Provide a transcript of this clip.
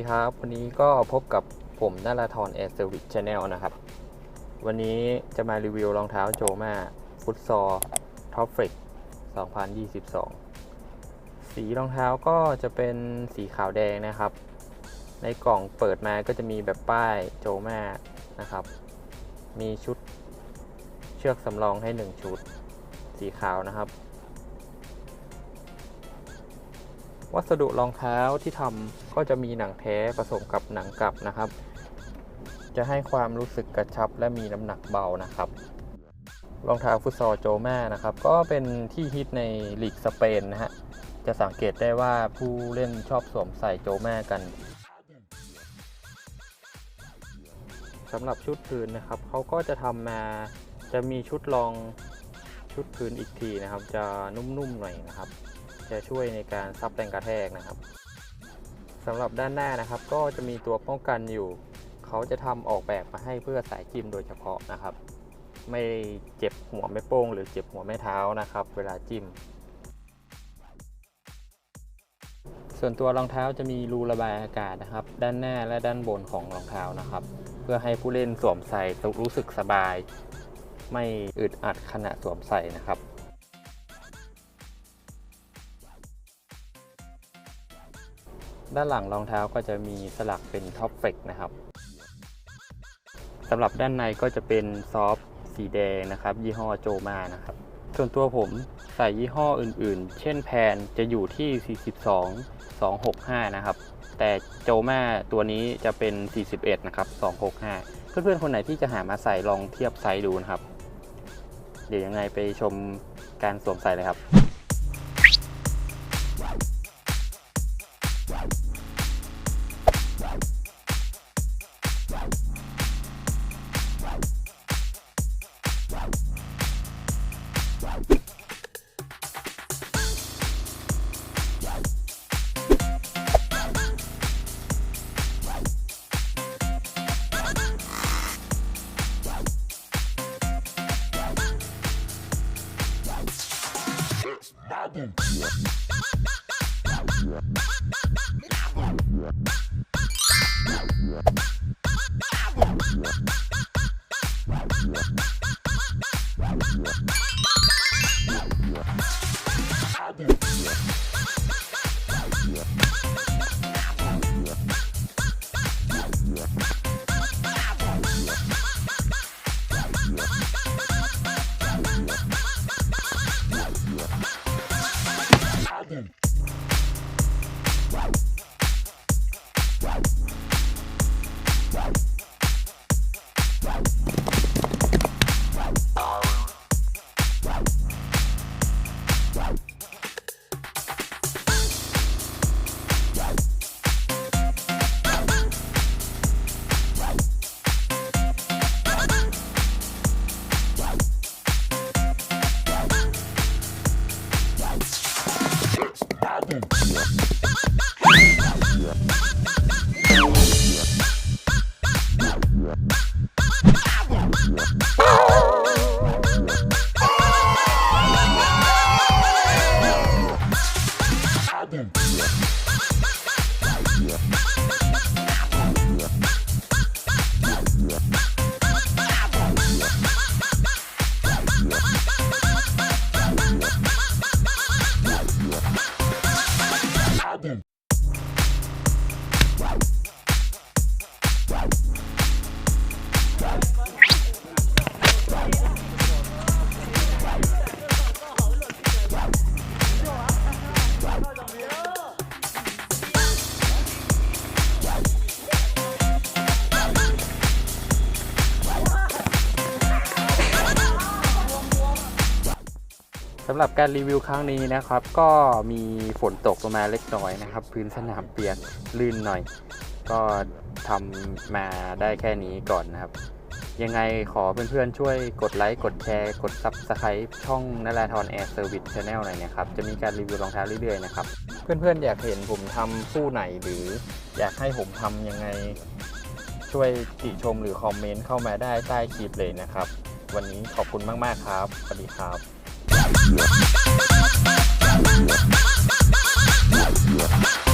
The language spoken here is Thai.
สวัสดีครับ วันนี้ก็พบกับผมนาราธรแอร์เซอร์วิสชาแนลนะครับ วันนี้จะมารีวิวรองเท้าโจมาฟุตซอร์ท็อปฟริก2022 สีรองเท้าก็จะเป็นสีขาวแดงนะครับ ในกล่องเปิดมาก็จะมีแบบป้ายโจมานะครับ มีชุดเชือกสำรองให้ 1 ชุด สีขาวนะครับ วัสดุรองเท้าที่ทำก็จะมีหนังแท้ผสมกับหนังกลับนะครับ จะให้ความรู้สึกกระชับและมีน้ำหนักเบานะครับ รองเท้าฟุตซอลโจแมานะครับ ก็เป็นที่ฮิตในลีกสเปนนะฮะจะสังเกตได้ว่าผู้เล่นชอบสวมใส่โจแมากันสำหรับชุดพื้นนะครับเขาก็จะทำมาจะมีชุดรองชุดพื้นอีกทีนะครับ จะนุ่มๆหน่อยนะครับ จะช่วยในการซับแรงกระแทกนะครับสำหรับด้านหน้านะครับ ก็จะมีตัวป้องกันอยู่ เขาจะทำออกแบบมาให้เพื่อสายจิ้มโดยเฉพาะนะครับ ไม่เจ็บหัวแม่โป้ง หรือเจ็บหัวแม่เท้านะครับ เวลาจิ้ม ส่วนตัวรองเท้าจะมีรูระบายอากาศนะครับ ด้านหน้าและด้านบนของรองเท้านะครับ เพื่อให้ผู้เล่นสวมใส่รู้สึกสบาย ไม่อึดอัดขณะสวมใส่นะครับ ด้านหลังรองเท้าก็จะมีสลักเป็นท็อปเฟกนะครับสำหรับด้านในก็จะเป็นซอฟสีแดงนะครับ ยี่ห้อโจมานะครับ ส่วนตัวผมใส่ยี่ห้ออื่นๆ เช่นแพนจะอยู่ที่ 42 265 นะครับ แต่โจมาตัวนี้จะเป็น 41 นะครับ 265 เพื่อนๆ คนไหนที่จะหามาใส่ลองเทียบไซส์ดูนะครับ เดี๋ยวยังไงไปชมการสวมใส่เลยครับ Boom. สำหรับการรีวิวครั้งนี้นะครับ ก็มีฝนตกลงมาเล็กน้อยนะครับ พื้นสนามเปียกลื่นหน่อย ก็ทำมาได้แค่นี้ก่อนนะครับ ยังไงขอเพื่อนๆช่วยกดไลค์ กดแชร์ กด Subscribe ช่องนาราธรแอร์เซอร์วิสชาแนลหน่อยนะครับ จะมีการรีวิวรองเท้าเรื่อยๆนะครับ เพื่อนๆอยากเห็นผมทำคู่ไหนหรืออยากให้ผมทำยังไงช่วยติชมหรือคอมเมนต์เข้ามาได้ใต้คลิปเลยนะครับ วันนี้ขอบคุณมากๆครับ สวัสดีครับ Yeah.